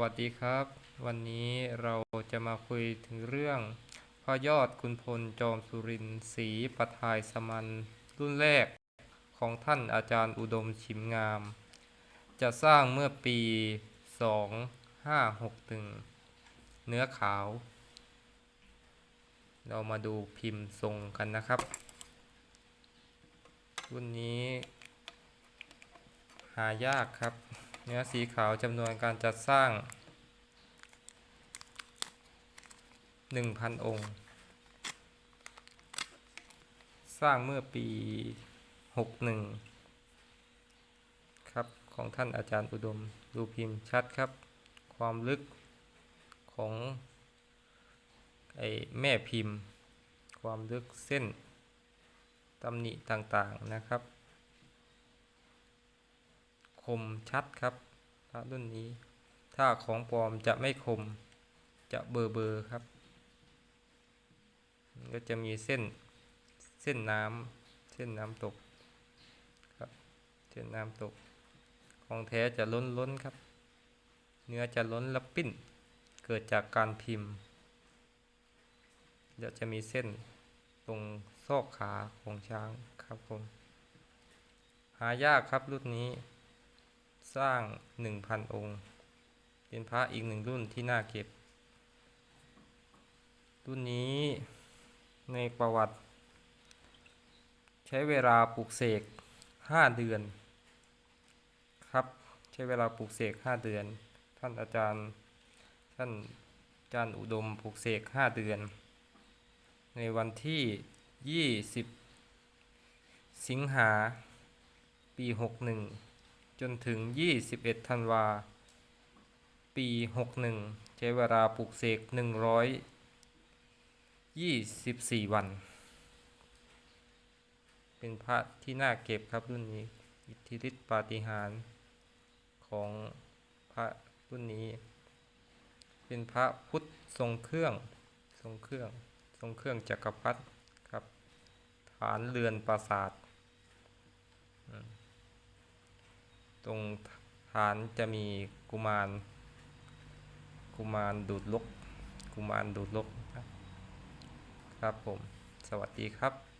วัสดีครับ วันนี้เราจะมาคุยถึงเรื่องพระยอดคุณพลจอมสุรินศรีประทายสมันรุ่นแรกของท่านอาจารย์อุดมชิมงาม จะสร้างเมื่อปี 2561 เนื้อขาว เรามาดูพิมพ์ทรงกันนะครับ รุ่นนี้ หายากครับ เนื้อสีขาวจำนวนการจัดสร้าง 1,000 องค์ สร้างเมื่อปี 61 ครับ ของท่านอาจารย์อุดม ดูพิมพ์ชัดครับ ความลึกของไอแม่พิมพ์ ความลึกเส้นตำหนิต่างๆนะครับ คมชัดครับพระรุ่นนี้ ถ้าของปลอมจะไม่คมจะเบอร์เบอร์ครับก็จะมีเส้นเส้นน้ำเส้นน้ำตกครับเส้นน้ำตก ของแท้จะล้นล้นครับ เนื้อจะล้นและปิ้น เกิดจากการพิมพ์เดี๋ยวจะมีเส้นตรงซอกขาของช้างครับผม หายากครับรุ่นนี้ สร้าง 1,000 องค์ เป็นพระอีกหนึ่งรุ่นที่น่าเก็บ รุ่นนี้ในประวัติ ใช้เวลาปลูกเสก 5 เดือน ครับ ใช้เวลาปลูกเสก 5 เดือน ท่านอาจารย์ ท่านอาจารย์อุดมปลูกเสก 5 เดือน ในวันที่ 20 สิงหาปี 61 จนถึง 21 ธันวา ปี 61 ใช้เวลาปลูกเสก 124 วัน เป็นพระที่น่าเก็บครับรุ่นนี้ อิทธิฤทธิปาฏิหาริย์ของพระรุ่นนี้ เป็นพระพุทธทรงเครื่อง ทรงเครื่อง ทรงเครื่องจักรพรรดิครับ ฐานเรือนปราสาท ตรงฐานจะมีกุมาร กุมารดูดลก กุมารดูดลกครับครับผม สวัสดีครับ